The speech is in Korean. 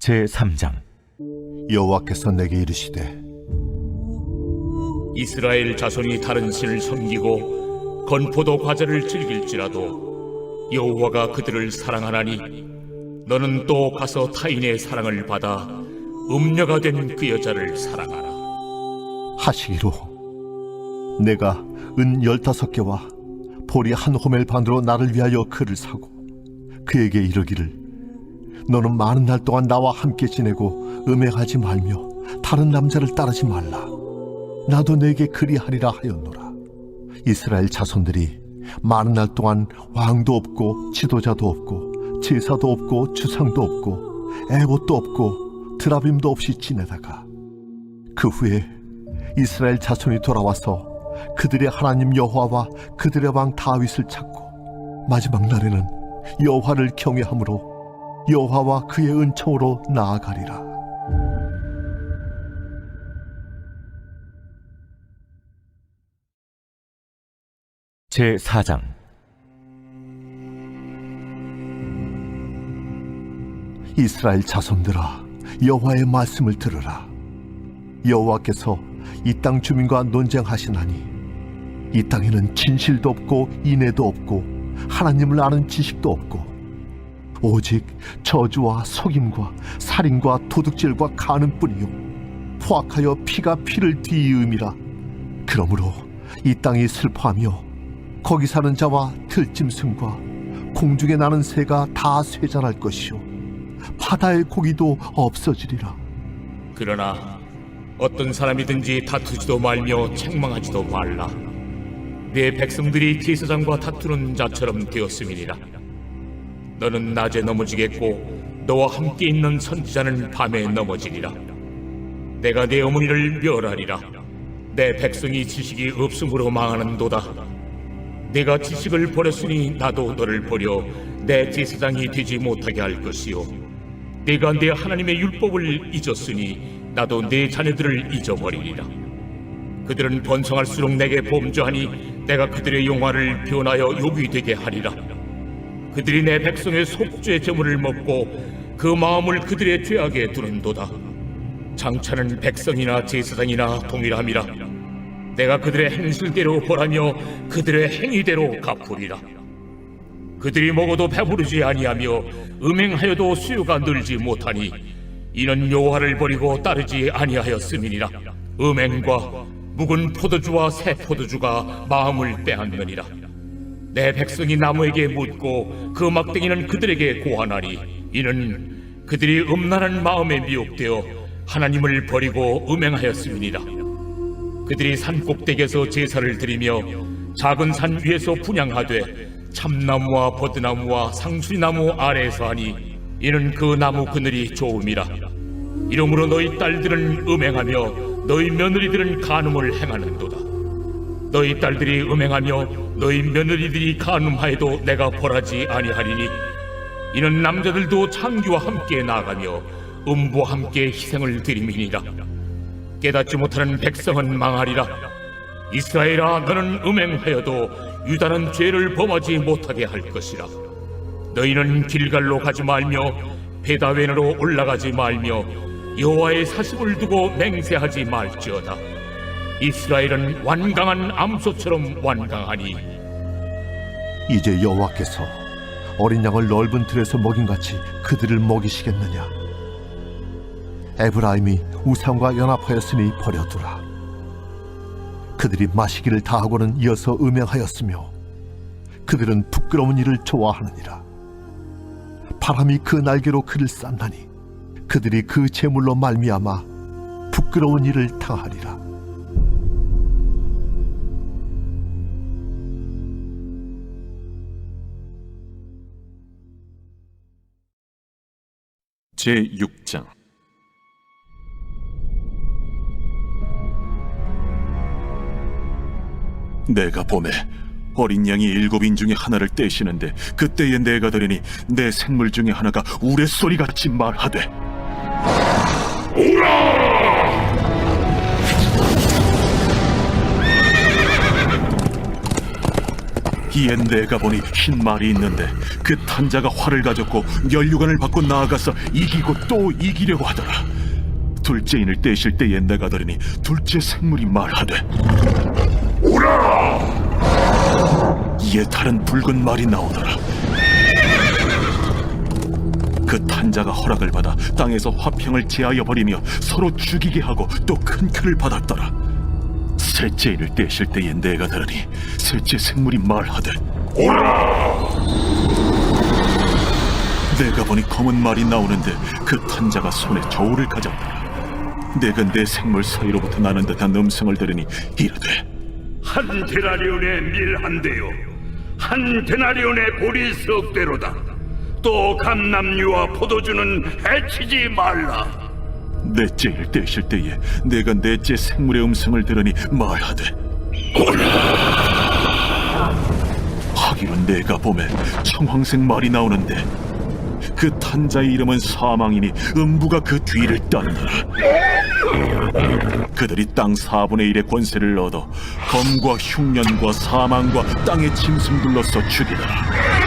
제 3장. 여호와께서 내게 이르시되 이스라엘 자손이 다른 신을 섬기고 건포도 과자를 즐길지라도 여호와가 그들을 사랑하나니 너는 또 가서 타인의 사랑을 받아 음녀가 된 그 여자를 사랑하라. 하시기로. 내가 은 열다섯 개와 보리 한 호멜 반으로 나를 위하여 그를 사고 그에게 이르기를 너는 많은 날 동안 나와 함께 지내고 음행하지 말며 다른 남자를 따르지 말라. 나도 내게 그리하리라 하였노라. 이스라엘 자손들이 많은 날 동안 왕도 없고 지도자도 없고 제사도 없고 주상도 없고 애봇도 없고 드라빔도 없이 지내다가 그 후에 이스라엘 자손이 돌아와서 그들의 하나님 여호와와 그들의 왕 다윗을 찾고 마지막 날에는 여호와를 경외함으로 여호와와 그의 은총으로 나아가리라. 제 4장 이스라엘 자손들아 여호와의 말씀을 들으라. 여호와께서 이 땅 주민과 논쟁하시나니 이 땅에는 진실도 없고 인애도 없고 하나님을 아는 지식도 없고 오직 저주와 속임과 살인과 도둑질과 가는뿐이요. 포악하여 피가 피를 뒤이음이라. 그러므로 이 땅이 슬퍼하며 거기 사는 자와 들짐승과 공중에 나는 새가 다 쇠잔할 것이요. 바다의 고기도 없어지리라. 그러나 어떤 사람이든지 다투지도 말며 책망하지도 말라. 내 백성들이 제사장과 다투는 자처럼 되었음이니라 너는 낮에 넘어지겠고 너와 함께 있는 선지자는 밤에 넘어지리라. 내가 내 어머니를 멸하리라. 내 백성이 지식이 없음으로 망하는도다. 내가 지식을 버렸으니 나도 너를 버려 내 제사장이 되지 못하게 할 것이요. 내가 내 하나님의 율법을 잊었으니 나도 내 자녀들을 잊어버리리라. 그들은 번성할수록 내게 범죄하니 내가 그들의 용화를 변하여 욕이 되게 하리라 그들이 내 백성의 속죄 제물을 먹고 그 마음을 그들의 죄악에 두는도다. 장차는 백성이나 제사장이나 동일함이라. 내가 그들의 행실대로 벌하며 그들의 행위대로 갚으리라. 그들이 먹어도 배부르지 아니하며 음행하여도 수요가 늘지 못하니 이는 여호와를 버리고 따르지 아니하였음이니라. 음행과 묵은 포도주와 새 포도주가 마음을 빼앗느니라 내 백성이 나무에게 묻고 그 막대기는 그들에게 고하나니 이는 그들이 음란한 마음에 미혹되어 하나님을 버리고 음행하였음이니라. 그들이 산 꼭대기에서 제사를 드리며 작은 산 위에서 분양하되 참나무와 버드나무와 상수리나무 아래에서 하니 이는 그 나무 그늘이 좋음이라. 이러므로 너희 딸들은 음행하며 너희 며느리들은 간음을 행하는도다 너희 딸들이 음행하며 너희 며느리들이 간음하여도 내가 벌하지 아니하리니 이는 남자들도 창기와 함께 나아가며 음부와 함께 희생을 드림이니라. 깨닫지 못하는 백성은 망하리라. 이스라엘아 너는 음행하여도 유다는 죄를 범하지 못하게 할 것이라. 너희는 길갈로 가지 말며 베다웬으로 올라가지 말며 여호와의 사십을 두고 맹세하지 말지어다 이스라엘은 완강한 암소처럼 완강하니. 이제 여호와께서 어린 양을 넓은 틀에서 먹인 같이 그들을 먹이시겠느냐? 에브라임이 우상과 연합하였으니 버려두라. 그들이 마시기를 다하고는 이어서 음행하였으며 그들은 부끄러운 일을 좋아하느니라. 바람이 그 날개로 그를 쌌나니 그들이 그 재물로 말미암아 부끄러운 일을 당하리라 제 6장. 내가 봄에 어린 양이 일곱인 중에 하나를 떼시는데 그때에 내가 들으니 내 생물 중에 하나가 우레소리 같이 말하되 이에 내가 보니 흰 말이 있는데 그 탄자가 활을 가졌고 면류관을 받고 나아가서 이기고 또 이기려고 하더라. 둘째 인을 떼실 때에 내가 들으니 둘째 생물이 말하되 오라! 이에 다른 붉은 말이 나오더라. 그 탄자가 허락을 받아 땅에서 화평을 제하여 버리며 서로 죽이게 하고 또 큰 큰을 받았더라 셋째인을 떼실 때에 내가 들으니 셋째 생물이 말하되 내가 보니 검은 말이 나오는데 그 탄자가 손에 저울을 가졌더라. 내가 내 생물 사이로부터 나는 듯한 음성을 들으니 이르되 한 데나리온의 밀한 대요. 한 데나리온의 보리 석 대로다. 또 감남류와 포도주는 해치지 말라 넷째를 떼실 때에 내가 넷째 생물의 음성을 들으니 말하되 하기로 내가 봄에 청황색 말이 나오는데 그 탄자의 이름은 사망이니 음부가 그 뒤를 따르더라. 그들이 땅 4분의 1의 권세를 얻어 검과 흉년과 사망과 땅의 짐승들로서 죽이더라